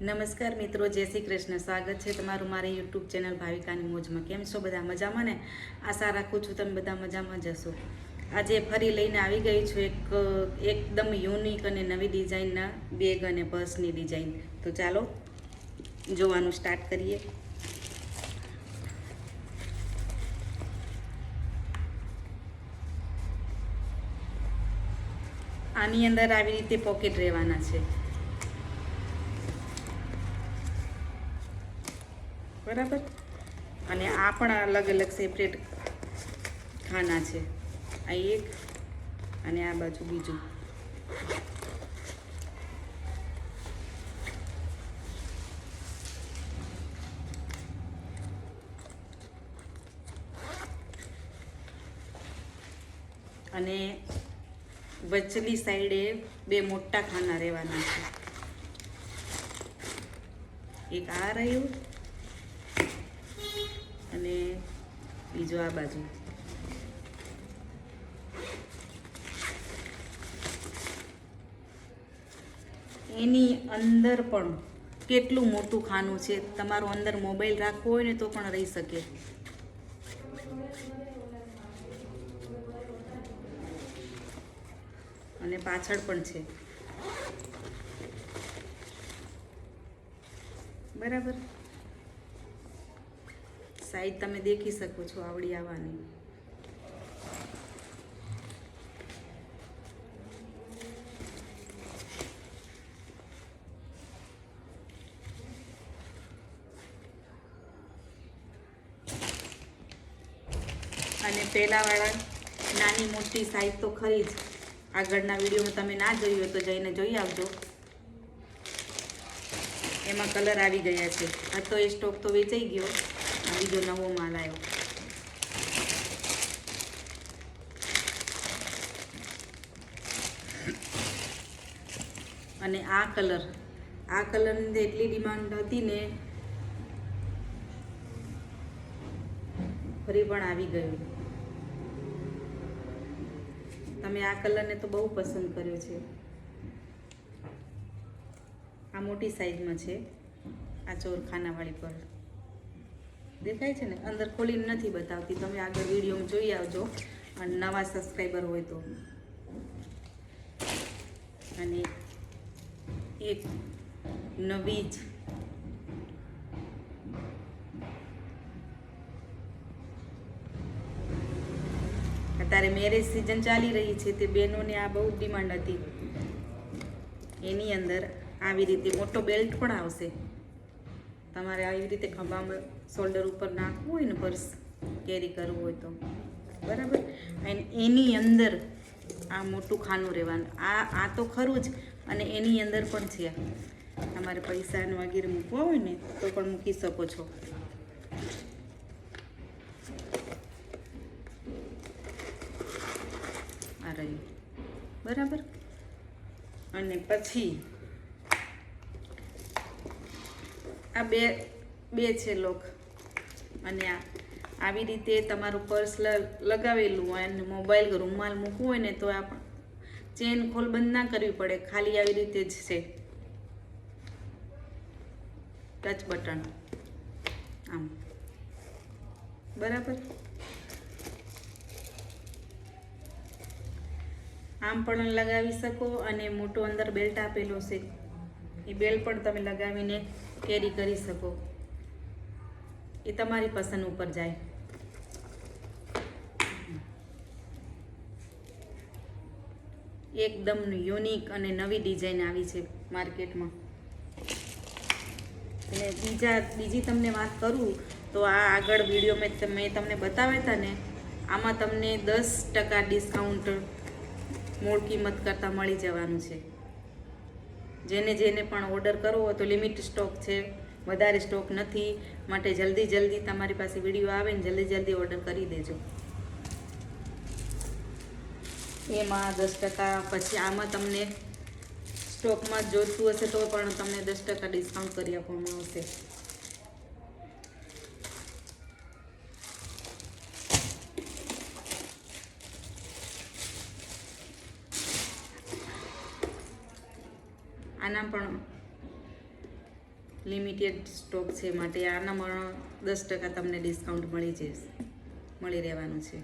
નમસ્કાર મિત્રો, જય શ્રી કૃષ્ણ. સ્વાગત છે તમારું મારી યુટ્યુબ ચેનલ ભાવિકાની મોજમાં. કેમ છો બધા મજામાં ને? આશા રાખું છું તમે બધા મજામાં જશો આજે ફરી લઈને આવી ગઈ છું એક, એકદમ યુનિક અને નવી ડિઝાઇનના બેગ અને પર્સની ડિઝાઇન. તો ચાલો, જોવાનું સ્ટાર્ટ કરીએ. આની અંદર આવી રીતે પોકેટ રહેવાના છે. બરાબર? અને આ પણ અલગ અલગ સેપરેટ ખાના છે. આ એક અને આ બાજુ બીજું. અને વચલી સાઈડે બે મોટા ખાના રહેવાના છે. એક આ રહ્યું અને બીજો આ બાજુ. એની અંદર પણ કેટલું મોટું ખાનું છે. તમારો અંદર મોબાઈલ રાખવો હોય ને તો પણ રહી શકે. અને પાછળ પણ છે. બરાબર? સાઈડ તમે દેખી શકો છો આવડી આવવાની. અને પહેલાંવાળા નાની મોટી સાઈઝ તો ખરી જ. આગળના વિડીયોમાં તમે ના જોયું હોય તો જઈને જોઈ આવજો. એમાં કલર આવી ગયા છે. આ તો એ સ્ટોક તો વેચાઈ ગયો. આ બીજો નવો માલ આવ્યો અને આ કલર આ કલરની એટલી ડિમાન્ડ હતી ને ફરી પણ આવી ગયું તમે આ કલરને તો બહુ પસંદ કર્યો છે આ મોટી સાઈઝમાં છે આ ચોરખાનાવાળી પર દેખાય છે ને? અંદર ખોલીને નથી બતાવતી. તમે આગળ વિડીયોમાં જોઈ આવજો. અને નવા સબસ્ક્રાઈબર હોય તો. અને એક નવી જ અત્યારે મેરેજ સિઝન ચાલી રહી છે. તે બહેનોને આ બહુ ડિમાન્ડ હતી. એની અંદર આવી રીતે મોટો બેલ્ટ પણ આવશે. તમારે આવી રીતે ખભામાં શોલ્ડર ઉપર નાખવું હોય ને પર્સ કેરી કરવું હોય તો. બરાબર? અને એની અંદર આ મોટું ખાનું રહેવાનું. આ આ તો ખરું જ, અને એની અંદર પણ છે. તમારે પૈસા ને વગેરે મૂકવા હોય ને, તો પણ મૂકી શકો છો. આ રહ્યું. બરાબર? અને પછી આ બે બે છે લોક. અને આ આવી રીતે તમારું પર્સ લગાવેલું હોય અને મોબાઈલ રૂમાલ મૂકવું હોય ને તો આ ચેન ખોલ બંધ ના કરવી પડે, ખાલી આવી રીતે જ છે. Touch button. આમ. બરાબર? આમ પણ લગાવી શકો અને મોટો અંદર બેલ્ટ આપેલો છે. એ બેલ્ટ પણ તમે લગાવીને કેરી કરી શકો. એ તમારી પસંદ ઉપર જાય. એકદમ યુનિક અને નવી ડિઝાઇન આવી છે માર્કેટમાં. અને બીજા, બીજી તમને વાત કરું તો આ આગળ વીડિયો મેં મેં તમને બતાવ્યા હતા ને, આમાં તમને દસ ટકા ડિસ્કાઉન્ટ મૂળ કિંમત કરતાં મળી જવાનું છે. જેને જેને પણ ઓર્ડર કરવો હોય તો લિમિટ સ્ટોક છે. વધારે સ્ટોક નથી માટે જલ્દી જલ્દી તમારી પાસે વીડિયો આવે ને જલ્દી જલ્દી ઓર્ડર કરી દેજો. એમાં દસ ટકા પછી આમાં તમને સ્ટોકમાં જોઈતું હશે તો પણ તમને દસ ટકા ડિસ્કાઉન્ટ કરી આપવામાં આવશે. આના પણ લિમિટેડ સ્ટોક છે માટે આનામાં દસ ટકા તમને ડિસ્કાઉન્ટ મળી જશે મળી રહેવાનું છે.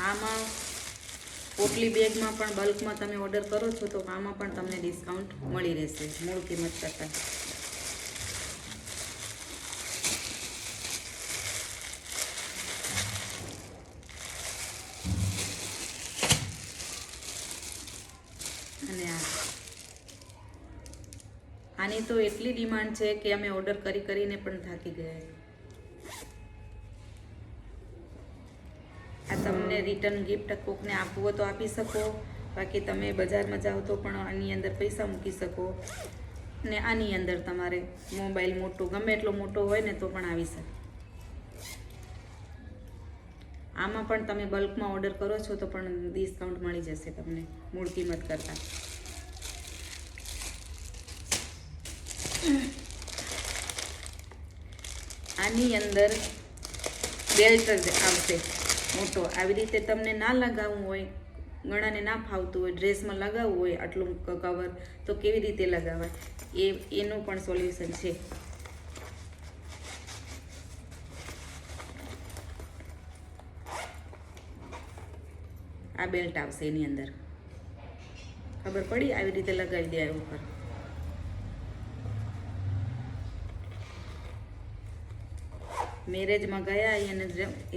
આમાં પોટલી બેગમાં પણ બલ્કમાં તમે ઓર્ડર કરો છો તો આમાં પણ તમને ડિસ્કાઉન્ટ મળી રહેશે, મૂળ કિંમત કરતાં. અને આ. આની તો એટલી ડિમાન્ડ છે કે અમે ઓર્ડર કરી કરીને પણ થાકી ગયા આ તમને રિટર્ન ગિફ્ટ કોકને આપવું તો આપી શકો, બાકી તમે બજારમાં જાઓ તો પણ આની અંદર પૈસા મૂકી શકો. ને આની અંદર તમારે મોબાઈલ મોટો, ગમે એટલો મોટો હોય ને તો પણ આવી શકે. આમાં પણ તમે બલ્કમાં ઓર્ડર કરો છો તો પણ ડિસ્કાઉન્ટ મળી જશે તમને, મૂળ કિંમત કરતાં. આની અંદર બેલ્ટ આવશે મોટો. આવી રીતે તમને ના લગાવવું હોય ઘણાને ના ફાવતું હોય ડ્રેસમાં લગાવવું હોય આટલું કવર તો કેવી રીતે લગાવાય? એ, એનું પણ સોલ્યુશન છે. આ બેલ્ટ આવશે એની અંદર. ખબર પડી? આવી રીતે લગાવી દે ઉપર. મેરેજમાં ગયા અને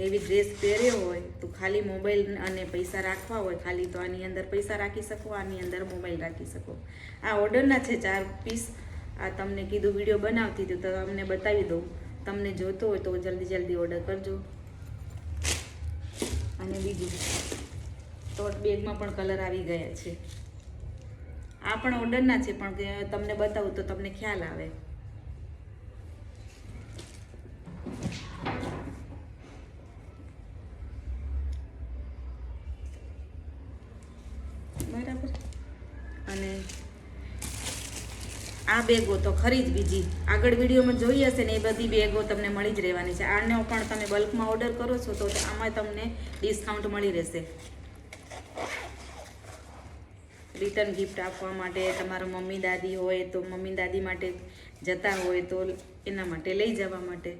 એવી ડ્રેસ પહેર્યો હોય, તો ખાલી મોબાઈલ અને પૈસા રાખવા હોય, ખાલી તો આની અંદર પૈસા રાખી શકો, આની અંદર મોબાઈલ રાખી શકો. આ ઓર્ડરના છે ચાર પીસ આ તમને કીધું વીડિયો બનાવતી હતી, તો તમને બતાવી દઉં. તમને જોતો હોય તો જલ્દી જલ્દી ઓર્ડર કરજો. અને બીજું ટોટ બેગમાં પણ કલર આવી ગયા છે. આ પણ ઓર્ડરના છે, પણ તમને બતાવું તો તમને ખ્યાલ આવે. બરાબર. અને આ બેગો તો ખરી જ બીજી. આગળ વિડીયોમાં જોઈ હશે ને એ બધી બેગો તમને મળી જ રહેવાની છે. આનો પણ તમે બલ્કમાં ઓર્ડર કરો છો તો આમાં તમને ડિસ્કાઉન્ટ મળી રહેશે. રિટર્ન ગિફ્ટ આપવા માટે, તમારા મમ્મી દાદી હોય તો મમ્મી દાદી માટે જતા હોય તો એના માટે લઈ જવા માટે.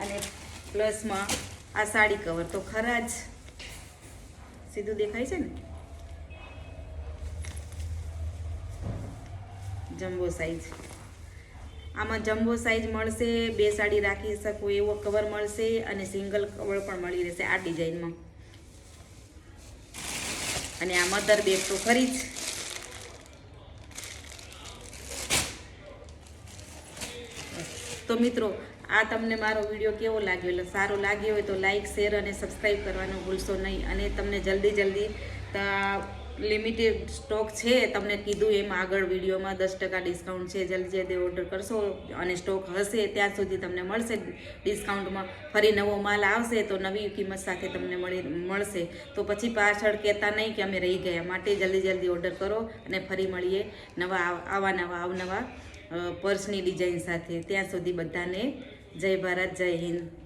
અને પ્લસમાં આ સાડી કવર તો ખરા જ. સીધું દેખાય છે ને? જમ્બો સાઈઝ આમાં જમ્બો સાઈઝ મળશે, બે સાડી રાખી શકો એવો કવર મળશે અને સિંગલ કવર પણ મળી રહેશે આ ડિઝાઇનમાં અને આ મધર બેગ તો ખરી જ. તો મિત્રો, આ તમને મારો વીડિયો કેવો લાગ્યો? એટલે સારો લાગ્યો હોય તો લાઈક શેર અને સબસ્ક્રાઈબ કરવાનું ભૂલશો નહીં. અને તમને જલ્દી જલ્દી લિમિટેડ સ્ટોક છે. તમને કીધું એમ આગળ વિડીયોમાં દસ ટકા ડિસ્કાઉન્ટ છે. જલ્દી જલ્દી ઓર્ડર કરશો અને સ્ટોક હશે ત્યાં સુધી તમને મળશે. ડિસ્કાઉન્ટમાં ફરી નવો માલ આવશે તો નવી કિંમત સાથે તમને મળી, મળશે. તો પછી પાછળ કહેતા નહીં કે અમે રહી ગયા માટે જલ્દી જલ્દી ઓર્ડર કરો અને ફરી મળીએ નવા આવા નવા આવનવા પર્સની ડિઝાઇન સાથે. ત્યાં સુધી બધાને જય ભારત, જય હિન્દ.